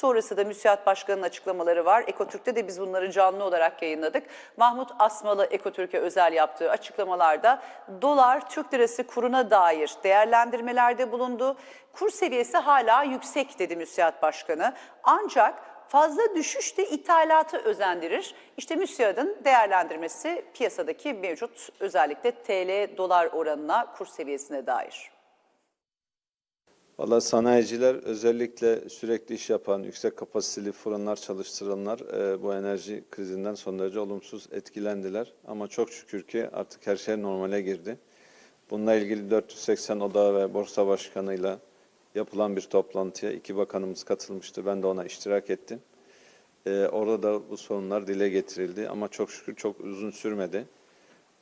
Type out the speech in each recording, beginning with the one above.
Sonrası da müsiat başkanının açıklamaları var. Ekotürk'te de biz bunları canlı olarak yayınladık. Mahmut Asmalı Ekotürk'e özel yaptığı açıklamalarda dolar Türk lirası kuruna dair değerlendirmelerde bulundu. Kur seviyesi hala yüksek dedi müsiat başkanı. Ancak fazla düşüş de ithalatı özendirir. İşte müsiadın değerlendirmesi piyasadaki mevcut özellikle TL dolar oranına kur seviyesine dair. Valla sanayiciler özellikle sürekli iş yapan, yüksek kapasiteli fırınlar çalıştıranlar e, bu enerji krizinden son derece olumsuz etkilendiler. Ama çok şükür ki artık her şey normale girdi. Bununla ilgili 480 Oda ve Borsa Başkanı'yla yapılan bir toplantıya iki bakanımız katılmıştı. Ben de ona iştirak ettim. E, orada da bu sorunlar dile getirildi ama çok şükür çok uzun sürmedi.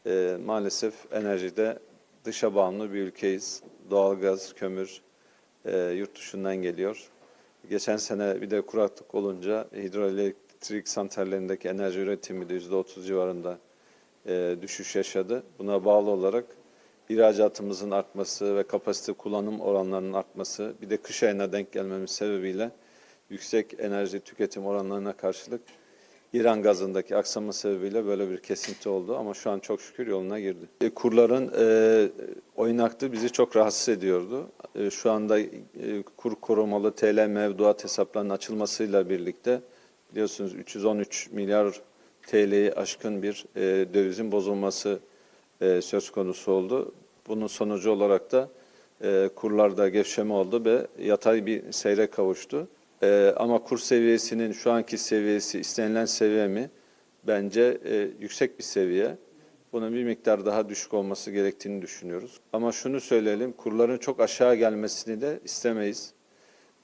E, maalesef enerjide dışa bağımlı bir ülkeyiz. Doğalgaz, kömür, e, yurt dışından geliyor. Geçen sene bir de kuraklık olunca hidroelektrik santrallerindeki enerji üretimi de %30 civarında e, düşüş yaşadı. Buna bağlı olarak ihracatımızın artması ve kapasite kullanım oranlarının artması, bir de kış ayına denk gelmemiz sebebiyle yüksek enerji tüketim oranlarına karşılık İran gazındaki aksama sebebiyle böyle bir kesinti oldu ama şu an çok şükür yoluna girdi. E, kurların e, oynaklığı bizi çok rahatsız ediyordu. E, şu anda e, kur korumalı TL mevduat hesaplarının açılmasıyla birlikte biliyorsunuz 313 milyar TL'yi aşkın bir e, dövizin bozulması e, söz konusu oldu. Bunun sonucu olarak da kurlarda gevşeme oldu ve yatay bir seyre kavuştu. Ama kur seviyesinin şu anki seviyesi istenilen seviye mi? Bence yüksek bir seviye. Bunun bir miktar daha düşük olması gerektiğini düşünüyoruz. Ama şunu söyleyelim, kurların çok aşağı gelmesini de istemeyiz.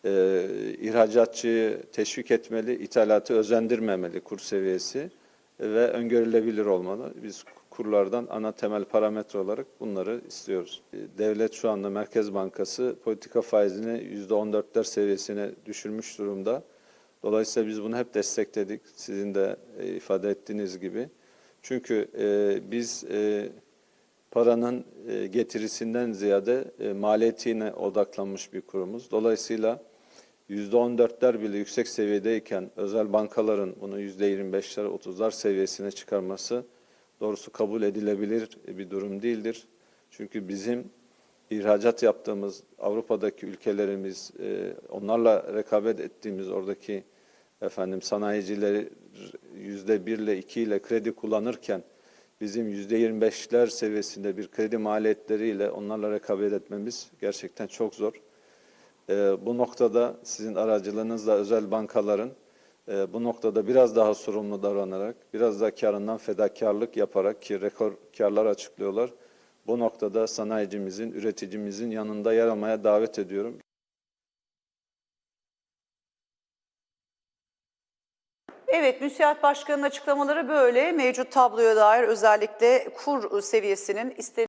Ee, ihracatçıyı teşvik etmeli, ithalatı özendirmemeli kur seviyesi ve öngörülebilir olmalı. Biz kurlardan ana temel parametre olarak bunları istiyoruz. Ee, Devlet şu anda Merkez Bankası politika faizini %14'ler seviyesine düşürmüş durumda. Dolayısıyla biz bunu hep destekledik. Sizin de e, ifade ettiğiniz gibi. Çünkü e, biz e, paranın e, getirisinden ziyade e, maliyetine odaklanmış bir kurumuz. Dolayısıyla %14'ler bile yüksek seviyedeyken özel bankaların bunu %25'ler 30'lar seviyesine çıkarması doğrusu kabul edilebilir bir durum değildir. Çünkü bizim ihracat yaptığımız Avrupa'daki ülkelerimiz, e, onlarla rekabet ettiğimiz oradaki efendim sanayicileri yüzde bir ile iki ile kredi kullanırken bizim yüzde yirmi beşler seviyesinde bir kredi maliyetleriyle onlarla rekabet etmemiz gerçekten çok zor. E, bu noktada sizin aracılığınızla özel bankaların e, bu noktada biraz daha sorumlu davranarak, biraz da karından fedakarlık yaparak ki rekor karlar açıklıyorlar. Bu noktada sanayicimizin, üreticimizin yanında yer almaya davet ediyorum. Evet, müsiat başkanının açıklamaları böyle. Mevcut tabloya dair özellikle kur seviyesinin istenilen